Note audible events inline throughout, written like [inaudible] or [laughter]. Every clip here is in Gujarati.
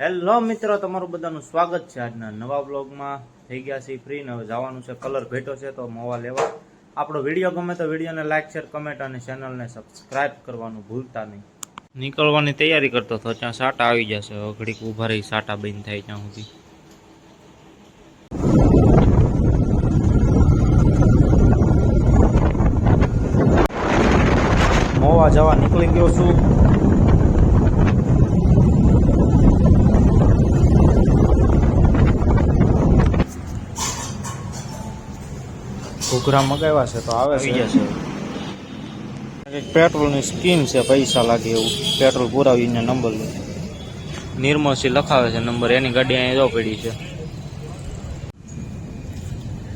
હેલો મિત્રો, તમારું બધાનું સ્વાગત છે આજના નવા બ્લોગમાં થઈ ગયા છે ફ્રી ને હવે જવાનું છે કલર ભેટો છે તો મોવા લેવા. આપણો વીડિયો ગમે તો વિડીયોને લાઈક શેર કમેન્ટ અને ચેનલને સબસ્ક્રાઇબ કરવાનું ભૂલતા નહીં. નીકળવાની તૈયારી કરતો હતો, ત્યાં સાટા આવી જશે. હવે ઘડીક ઊભા રહી સાટા બંધ થાય ત્યાં સુધી. મોવા જવા નીકળી ગયો છું. ઘૂઘરા મગાવ્યા છે તો આવે છે. કંઈક પેટ્રોલની સ્કીમ છે પૈસા લાગે એવું. પેટ્રોલ પુરાવીને નંબર લે નિર્મળસી લખાવે છે નંબર એની ગાડી અહીંયા જો પડી છે.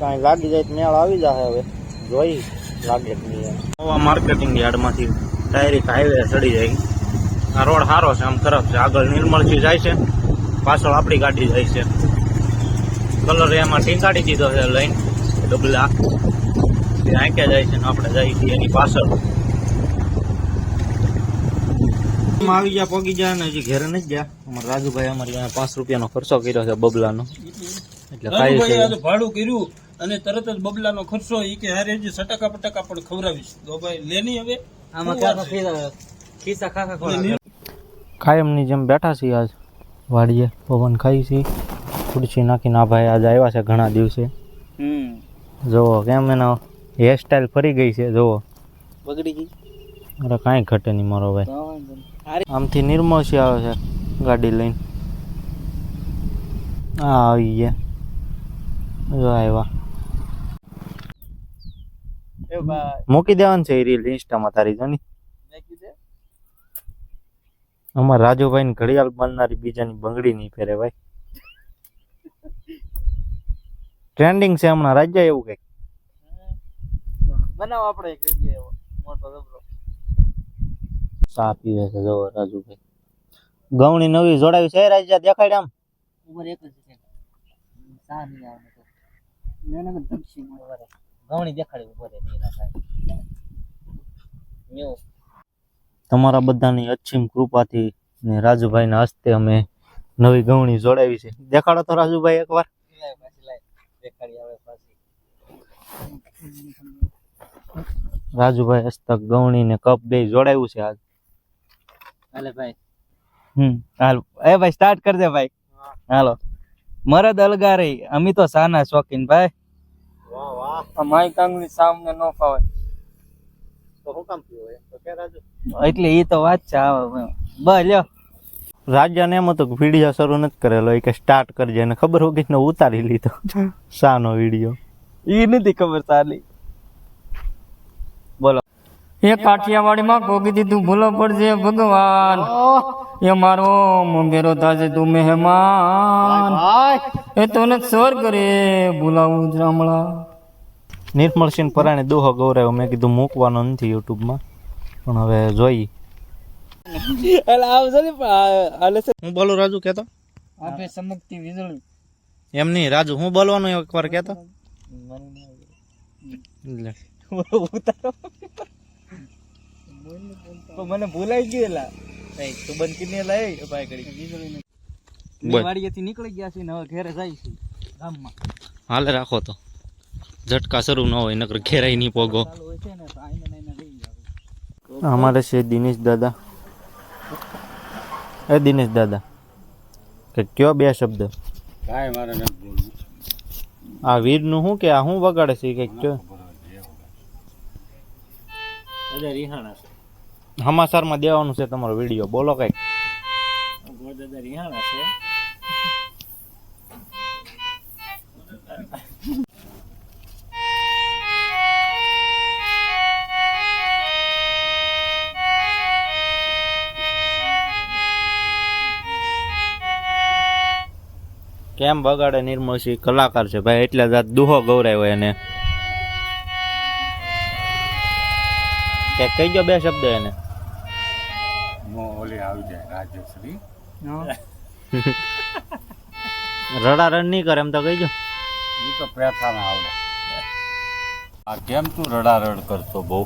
કાંઈ લાગી જાય તો મેળ આવી જાય હવે. જોઈ લાગે. નવા માર્કેટિંગ યાર્ડમાંથી ડાયરેક્ટ હાઈવે ચડી જાય. આ રોડ સારો છે આમ ખરાબ છે. આગળ નિર્મળથી જાય છે પાછળ આપણી ગાડી જાય છે. કલર એમાં ટીંગાડી દીધો છે લઈને ડબલા. આંકે જાય છે ને આપણે જાય છીએ એની પાછળ. આવી ગયા પગી ગયા ને હજી ઘરે નથી ગયા. અમારા રાજુભાઈ અમારી પાંચ રૂપિયાનો ખર્ચો કર્યો છે બબલાનો. એટલે કાંઈ ભાડું કર્યું અને તરત જ બબલાનો ખર્ચો એ કે હારે જે સટકા પટકા પણ ખવડાવીશ. તો ભાઈ લેની હવે. આમાં કાયમની જેમ બેઠા છીએ આજ. વાડીએ પવન ખાઈ છીએ ખુરશી નાખીને આ ભાઈ આજે આવ્યા છે ઘણા દિવસે. જુઓ કેમ એનો હેરસ્ટાઈલ ફરી ગઈ છે જુઓ. બગડી ગઈ. અરે કાંઈ ઘટે નહીં મારો ભાઈ. આમથી નિર્મોશી આવે છે ગાડી લઈને. હા આવી ગયા. જો આવ્યા મૂકી દેવાનું છે એ રીલ ઇન્સ્ટામાં તારી જો ની અમારા રાજુભાઈ ઘડિયાળ બનનારી બીજાની બંગડી નહીં પહેરે ભાઈ. ટ્રેન્ડિંગ છે હમણાં રાજ્ય એવું કંઈક. બનાવો આપણે એક વીડિયો એવો મોટો જબરો. ચા પીવે છે જો રાજુભાઈ. ગવણી નવી જોડાવી છે રાજ્ય દેખાડ આમ. ઉપર એક જ છે. સા નહીં આવે તો. મેને નગર દક્ષિણ મળે. ઘઉંની દેખાડી ઉપર નહીં ન્યુ. તમારા બધાની અચ્છીમ કૃપાથી ને રાજુભાઈના હસ્તે અમે નવી ગવણી જોડાવી છે. દેખાડો તો રાજુભાઈ એકવાર. રાજુભાઈ હસ્તક ગવણી ને કપ બે જોડાયું છે આજ હાલે ભાઈ. હમ હાલ. એ ભાઈ સ્ટાર્ટ કરજે ભાઈ. હાલો. મરદ અલગા રહી. અમે તો સાના શોખીન ભાઈ. વાહ વાહ. માય કાંગની સામને નો ફાવે. તો હું કામ પીવો તો કે રાજુ? એટલે ઈ તો વાત છે બસ લ્યો. રાજ્યને એમ હતું કે વીડિયો શરૂ નથી કરેલો એ કે સ્ટાર્ટ કરજે. એને ખબર હોગી ને ઉતારી લીધો. શાનો વીડિયો એ નથી ખબર સાલી બોલો. એ કાઠિયાવાડીમાં ભોગી દીધું. ભૂલો પડજે ભગવાન. એ મારો મંગેરો તાજે તું મહેમાન. એ તને સ્વર્ગ રે. ભૂલાવું જ રામળા નિર્મળસિંહ પરાણે દોહો ગૌરવ મેં કીધું મૂકવાનો નથી યુટ્યુબમાં. પણ હવે જોઈ. એટલે આવશે ને છે હું બોલું રાજુ કેતો આપે ચમકતી વીજળી. એમ નહીં રાજુ હું બોલવાનું એકવાર કેતો લે. ઉતારો. તો મને ભૂલાઈ ગયેલા એલા તું બંધ કરીને લઈ ભાઈ કરી વીજળી. વાડીએથી નીકળી ગયા છે ને હવે ઘરે જાય છે ગામમાં. હાલે રાખો તો. ઝટકા શરૂ ન હોય નકર ઘેરાઈ નહીં પોગો. અમારે છે દિનેશ દાદા. એ દિનેશ દાદા. કે કયો બે શબ્દ? કાંઈ મારે નથી બોલવું. આ વીરનું શું કે? આ શું વગાડે છે? કે કયો? બધા રિહાણા છે. દેવાનું છે તમારો વીડિયો. બોલો કંઈક. દાદા રિહાણા છે. કેમ બગાડે નિર્મોસી કલાકાર છે ભાઈ એટલે જ દુહો ગૌરાયો એને. કે કહી ગયો બે શબ્દ એને. ઓલી આવી જાય રાજેશ્રી [laughs] રડારડ નહીં કરે એમ તો કહી ગયો તો તો પેથાના આવડે. આ કેમ તું રડારડ કરતો બહુ?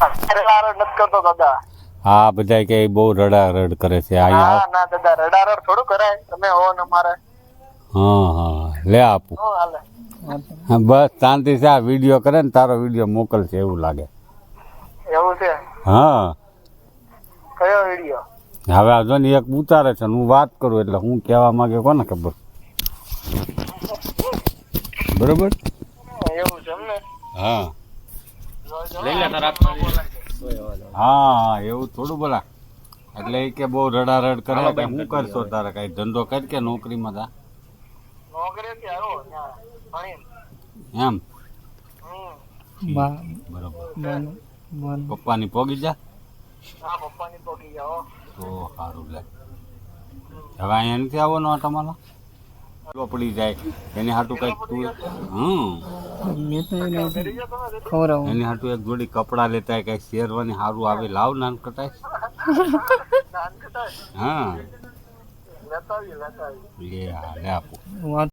નથી કરતો દાદા. હા બધા કે બહુ રડા રડ કરે છે. આ ના દાદા રડારડ થોડું કરાય. તમે હો ને મારે હા હા. લે આપું. હા, બસ શાંતિ છે. આ વીડિયો કરે ને તારો વીડિયો મોકલશે એવું લાગે. એવું છે? હા. કયો વીડિયો? હવે આ જો ને એક ઉતારે છે હું વાત કરું એટલે હું કહેવા માંગે કોને ખબર? બરોબર? એવું છે એમને હા. હા એવું થોડું બોલા. એટલે એ કે બહુ રડારડ કરે હું કરશો તારે કઈ ધંધો કર કે નોકરીમાં તા નોકરી થી આવ્યો ત્યાં ભણીને. એમ. બરોબર. પપ્પાની પોગી જા પપ્પાની પોકી જાઓ તો સારું લે. હવે અહીંયા નથી આવવાનો આ તમારો? પડી જાય. એની હાટું કંઈક તું હમ. એની હાટું એક જોડી કપડા લેતા કઈ શેરવાની સારું આવે લાવ નાન કટાય. હા. લે આપું.